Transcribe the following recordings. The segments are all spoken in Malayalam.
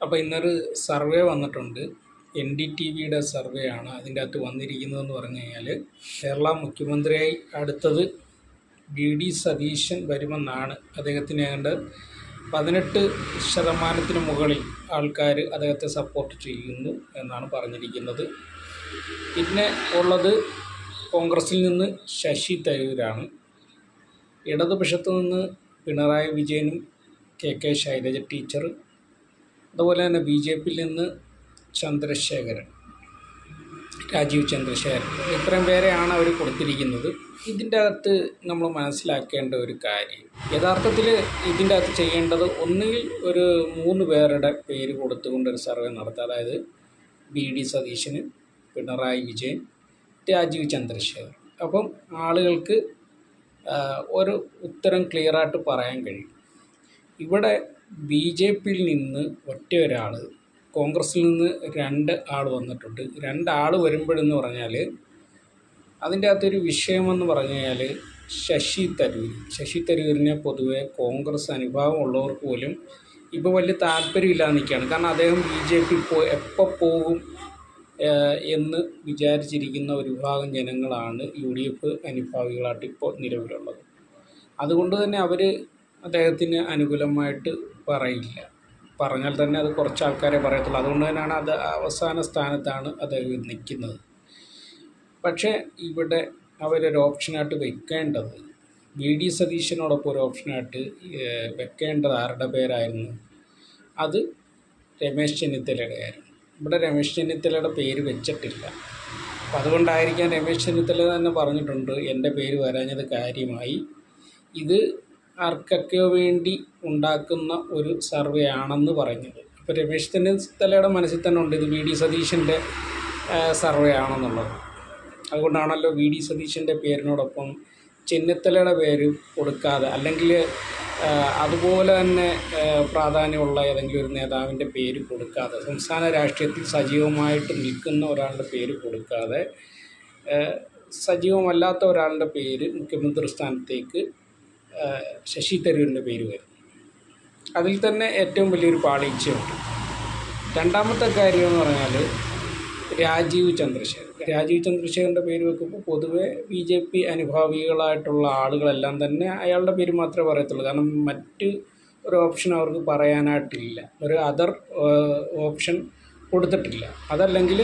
അപ്പോൾ ഇന്നൊരു സർവേ വന്നിട്ടുണ്ട്. എൻ ഡി ടി വിയുടെ സർവേ ആണ് അതിന്റെ അകത്ത് വന്നിരിക്കുന്നതെന്ന് പറഞ്ഞു കഴിഞ്ഞാൽ കേരള മുഖ്യമന്ത്രിയായി അടുത്തത് വി ഡി സതീശൻ വരുമെന്നാണ് അദ്ദേഹത്തിന് ഏതാണ്ട് പതിനെട്ട് ശതമാനത്തിന് മുകളിൽ ആൾക്കാർ അദ്ദേഹത്തെ സപ്പോർട്ട് ചെയ്യുന്നു എന്നാണ് പറഞ്ഞിരിക്കുന്നത്. പിന്നെ ഉള്ളത് കോൺഗ്രസിൽ നിന്ന് ശശി തരൂരാണ്. ഇടതുപക്ഷത്തു നിന്ന് പിണറായി വിജയനും കെ കെ ശൈലജ ടീച്ചർ അതുപോലെ തന്നെ ബി ജെ പിയിൽ നിന്ന് ചന്ദ്രശേഖരൻ രാജീവ് ചന്ദ്രശേഖരൻ. ഇത്രയും പേരെയാണ് അവർ കൊടുത്തിരിക്കുന്നത്. ഇതിന്റെ അകത്ത് നമ്മൾ മനസ്സിലാക്കേണ്ട ഒരു കാര്യം യഥാർത്ഥത്തിൽ ഇതിന്റെ അകത്ത് ചെയ്യേണ്ടത് ഒന്നുകിൽ ഒരു മൂന്ന് പേരുടെ പേര് കൊടുത്തുകൊണ്ട് ഒരു സർവേ നടത്തുക അതായത് ബി ഡി സതീശന് പിണറായി വിജയൻ രാജീവ് ചന്ദ്രശേഖരൻ. അപ്പം ആളുകൾക്ക് ഒരു ഉത്തരം ക്ലിയറായിട്ട് പറയാൻ കഴിയും. ഇവിടെ ബി ജെ പിയിൽ നിന്ന് ഒറ്റ ഒരാൾ കോൺഗ്രസ്സിൽ നിന്ന് രണ്ട് ആൾ വന്നിട്ടുണ്ട്. രണ്ടാൾ വരുമ്പോഴെന്ന് പറഞ്ഞാൽ അതിന്റെ അകത്തൊരു വിഷയമെന്ന് പറഞ്ഞു കഴിഞ്ഞാൽ ശശി തരൂർ ശശി തരൂരിനെ പൊതുവെ കോൺഗ്രസ് അനുഭാവം ഉള്ളവർക്ക് പോലും ഇപ്പോൾ വലിയ താല്പര്യമില്ലാതെ നിൽക്കുകയാണ് കാരണം അദ്ദേഹം ബി ജെ പി പോ എപ്പോൾ പോകും എന്ന് വിചാരിച്ചിരിക്കുന്ന ഒരു വിഭാഗം ജനങ്ങളാണ് യു ഡി എഫ് അനുഭാവികളായിട്ട് ഇപ്പോൾ നിലവിലുള്ളത്. അതുകൊണ്ട് തന്നെ അവർ അദ്ദേഹത്തിന് അനുകൂലമായിട്ട് പറയില്ല. പറഞ്ഞാൽ തന്നെ അത് കുറച്ച് ആൾക്കാരെ പറയത്തുള്ളൂ. അതുകൊണ്ട് തന്നെയാണ് അത് അവസാന സ്ഥാനത്താണ് അദ്ദേഹം നിൽക്കുന്നത്. പക്ഷേ ഇവിടെ അവരൊരു ഓപ്ഷനായിട്ട് വെക്കേണ്ടത് വി ഡി സതീശനോടൊപ്പം ഒരു ഓപ്ഷനായിട്ട് വെക്കേണ്ടത് ആരുടെ പേരായിരുന്നു? അത് രമേശ് ചെന്നിത്തലയുടെ ആയിരുന്നു. ഇവിടെ രമേശ് ചെന്നിത്തലയുടെ പേര് വെച്ചിട്ടില്ല. അപ്പം അതുകൊണ്ടായിരിക്കാം രമേശ് ചെന്നിത്തല തന്നെ പറഞ്ഞിട്ടുണ്ട് എന്റെ പേര് വരാഞ്ഞത് കാര്യമായി. ഇത് ആർക്കൊക്കെയോ വേണ്ടി ഉണ്ടാക്കുന്ന ഒരു സർവേ ആണെന്ന് പറഞ്ഞത്. അപ്പോൾ രമേശ് ചെന്നിത്തലയുടെ മനസ്സിൽ തന്നെ ഉണ്ട് ഇത് വി ഡി സതീശന്റെ സർവേ ആണെന്നുള്ളത്. അതുകൊണ്ടാണല്ലോ വി ഡി സതീശന്റെ പേരിനോടൊപ്പം ചെന്നിത്തലയുടെ പേര് കൊടുക്കാതെ അല്ലെങ്കിൽ അതുപോലെ തന്നെ പ്രാധാന്യമുള്ള ഏതെങ്കിലും ഒരു നേതാവിന്റെ പേര് കൊടുക്കാതെ സംസ്ഥാന രാഷ്ട്രീയത്തിൽ സജീവമായിട്ട് നിൽക്കുന്ന ഒരാളുടെ പേര് കൊടുക്കാതെ സജീവമല്ലാത്ത ഒരാളുടെ പേര് മുഖ്യമന്ത്രി സ്ഥാനത്തേക്ക് ശശി തരൂരിന്റെ പേര് വരും അതിൽ തന്നെ ഏറ്റവും വലിയൊരു പാളിച്ചയുണ്ട്. രണ്ടാമത്തെ കാര്യം എന്ന് പറഞ്ഞാൽ രാജീവ് ചന്ദ്രശേഖർ രാജീവ് ചന്ദ്രശേഖരന്റെ പേര് വെക്കുമ്പോൾ പൊതുവെ ബി ജെ പി അനുഭാവികളായിട്ടുള്ള ആളുകളെല്ലാം തന്നെ അയാളുടെ പേര് മാത്രമേ പറയത്തുള്ളൂ. കാരണം മറ്റ് ഒരു ഓപ്ഷൻ അവർക്ക് പറയാനായിട്ടില്ല. ഒരു അതർ ഓപ്ഷൻ കൊടുത്തിട്ടില്ല. അതല്ലെങ്കിൽ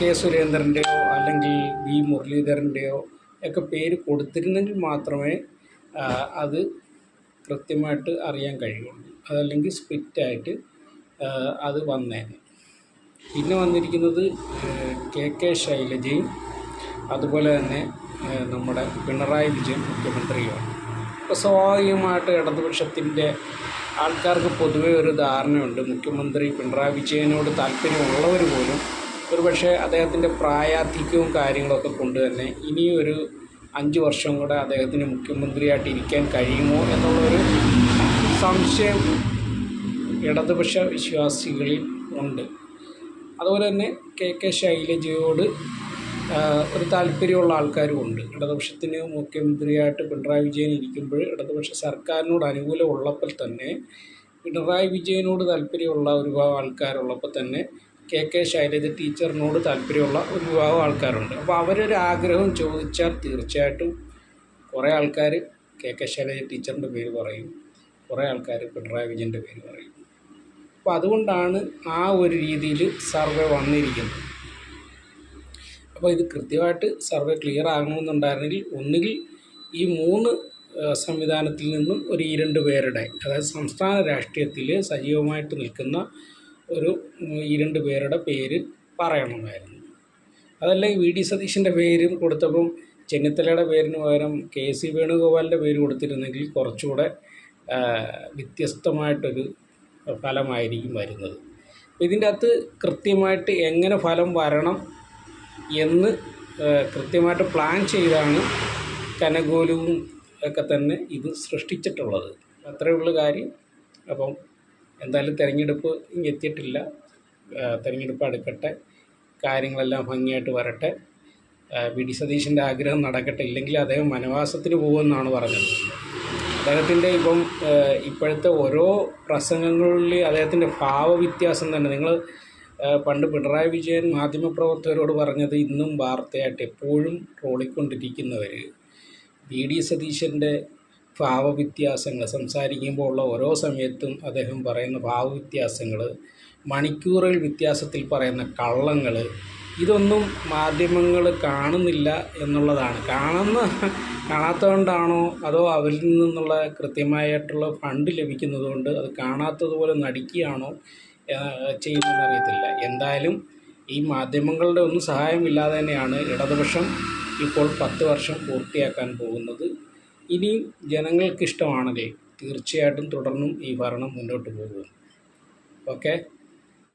കെ സുരേന്ദ്രന്റെയോ അല്ലെങ്കിൽ വി മുരളീധരന്റെയോ ഒക്കെ പേര് കൊടുത്തിരുന്നെങ്കിൽ മാത്രമേ അത് കൃത്യമായിട്ട് അറിയാൻ കഴിയുള്ളൂ. അതല്ലെങ്കിൽ സ്പ്ലിറ്റായിട്ട് അത് വന്നേനെ. പിന്നെ വന്നിരിക്കുന്നത് കെ കെ ശൈലജയും അതുപോലെ തന്നെ നമ്മുടെ പിണറായി വിജയൻ മുഖ്യമന്ത്രിയുമാണ്. അപ്പോൾ സ്വാഭാവികമായിട്ട് ഇടതുപക്ഷത്തിന്റെ ആൾക്കാർക്ക് പൊതുവേ ഒരു ധാരണയുണ്ട്. മുഖ്യമന്ത്രി പിണറായി വിജയനോട് താല്പര്യമുള്ളവർ പോലും ഒരുപക്ഷെ അദ്ദേഹത്തിന്റെ പ്രായാധിക്യവും കാര്യങ്ങളൊക്കെ കൊണ്ട് തന്നെ ഇനിയൊരു അഞ്ച് വർഷം കൂടെ അദ്ദേഹത്തിന് മുഖ്യമന്ത്രിയായിട്ട് ഇരിക്കാൻ കഴിയുമോ എന്നുള്ളൊരു സംശയം ഇടതുപക്ഷ വിശ്വാസികളിൽ ഉണ്ട്. അതുപോലെ തന്നെ കെ കെ ശൈലജയോട് ഒരു താല്പര്യമുള്ള ആൾക്കാരും ഉണ്ട്. ഇടതുപക്ഷത്തിന് മുഖ്യമന്ത്രിയായിട്ട് പിണറായി വിജയൻ ഇരിക്കുമ്പോൾ ഇടതുപക്ഷ സർക്കാരിനോട് അനുകൂലമുള്ളപ്പോൾ തന്നെ പിണറായി വിജയനോട് താല്പര്യമുള്ള ഒരുപാട് ആൾക്കാരുള്ളപ്പോൾ തന്നെ കെ കെ ശൈലജ ടീച്ചറിനോട് താല്പര്യമുള്ള ഒരു വിഭാഗം ആൾക്കാരുണ്ട്. അപ്പോൾ അവരൊരു ആഗ്രഹം ചോദിച്ചാൽ തീർച്ചയായിട്ടും കുറേ ആൾക്കാർ കെ കെ ശൈലജ ടീച്ചറിന്റെ പേര് പറയും. കുറേ ആൾക്കാർ പിണറായി വിജയന്റെ പേര് പറയും. അപ്പോൾ അതുകൊണ്ടാണ് ആ ഒരു രീതിയിൽ സർവേ വന്നിരിക്കുന്നത്. അപ്പോൾ ഇത് കൃത്യമായിട്ട് സർവേ ക്ലിയർ ആകണമെന്നുണ്ടായിരുന്നെങ്കിൽ ഒന്നുകിൽ ഈ മൂന്ന് സംവിധാനത്തിൽ നിന്നും ഒരു ഈ രണ്ട് പേരുടെ അതായത് സംസ്ഥാന രാഷ്ട്രീയത്തിൽ സജീവമായിട്ട് നിൽക്കുന്ന ഒരു ഈ രണ്ട് പേരുടെ പേര് പറയണമായിരുന്നു. അതല്ലെങ്കിൽ വി. ഡി. സതീശന്റെ പേരും കൊടുത്തപ്പം ചെന്നിത്തലയുടെ പേരിന് പകരം കെ. സി. വേണുഗോപാലിന്റെ പേര് കൊടുത്തിരുന്നെങ്കിൽ കുറച്ചുകൂടെ വ്യത്യസ്തമായിട്ടൊരു ഫലമായിരിക്കും വരുന്നത്. ഇതിന്റെ അകത്ത് കൃത്യമായിട്ട് എങ്ങനെ ഫലം വരണം എന്ന് കൃത്യമായിട്ട് പ്ലാൻ ചെയ്താണ് കനകോലവും ഒക്കെ തന്നെ ഇത് സൃഷ്ടിച്ചിട്ടുള്ളത്. അത്രയേ ഉള്ളൂ കാര്യം. അപ്പം എന്തായാലും തിരഞ്ഞെടുപ്പ് എത്തിയിട്ടില്ല. തിരഞ്ഞെടുപ്പ് അടുക്കട്ടെ. കാര്യങ്ങളെല്ലാം ഭംഗിയായിട്ട് വരട്ടെ. വി. ഡി. സതീശന്റെ ആഗ്രഹം നടക്കട്ടെ. ഇല്ലെങ്കിൽ അദ്ദേഹം വനവാസത്തിന് പോകുമെന്നാണ് പറഞ്ഞത്. അദ്ദേഹത്തിന്റെ ഇപ്പം ഇപ്പോഴത്തെ ഓരോ പ്രസംഗങ്ങളിൽ അദ്ദേഹത്തിന്റെ ഭാവവ്യത്യാസം തന്നെ. നിങ്ങൾ പണ്ട് പിണറായി വിജയൻ മാധ്യമപ്രവർത്തകരോട് പറഞ്ഞത് ഇന്നും വാർത്തയായിട്ട് എപ്പോഴും ട്രോളിക്കൊണ്ടിരിക്കുന്നവർ വി. ഡി. സതീശന്റെ ഭാവവ്യത്യാസങ്ങൾ സംസാരിക്കുമ്പോൾ ഉള്ള ഓരോ സമയത്തും അദ്ദേഹം പറയുന്ന ഭാവവ്യത്യാസങ്ങൾ മണിക്കൂറുകൾ വ്യത്യാസത്തിൽ പറയുന്ന കള്ളങ്ങൾ ഇതൊന്നും മാധ്യമങ്ങൾ കാണുന്നില്ല എന്നുള്ളതാണ്. കാണുന്ന കാണാത്തതുകൊണ്ടാണോ അതോ അവരിൽ നിന്നുള്ള കൃത്യമായിട്ടുള്ള ഫണ്ട് ലഭിക്കുന്നതുകൊണ്ട് അത് കാണാത്തതുപോലെ നടിക്കുകയാണോ ചെയ്യുന്നതെന്ന് അറിയത്തില്ല എന്തായാലും ഈ മാധ്യമങ്ങളുടെ ഒന്നും സഹായമില്ലാതെ തന്നെയാണ് ഇടതുപക്ഷം ഇപ്പോൾ പത്ത് വർഷം പൂർത്തിയാക്കാൻ പോകുന്നത്. ഇനിയും ജനങ്ങൾക്ക് ഇഷ്ടമാണെങ്കിൽ തീർച്ചയായിട്ടും തുടർന്നും ഈ ഭരണം മുന്നോട്ട് പോകും ഓക്കെ?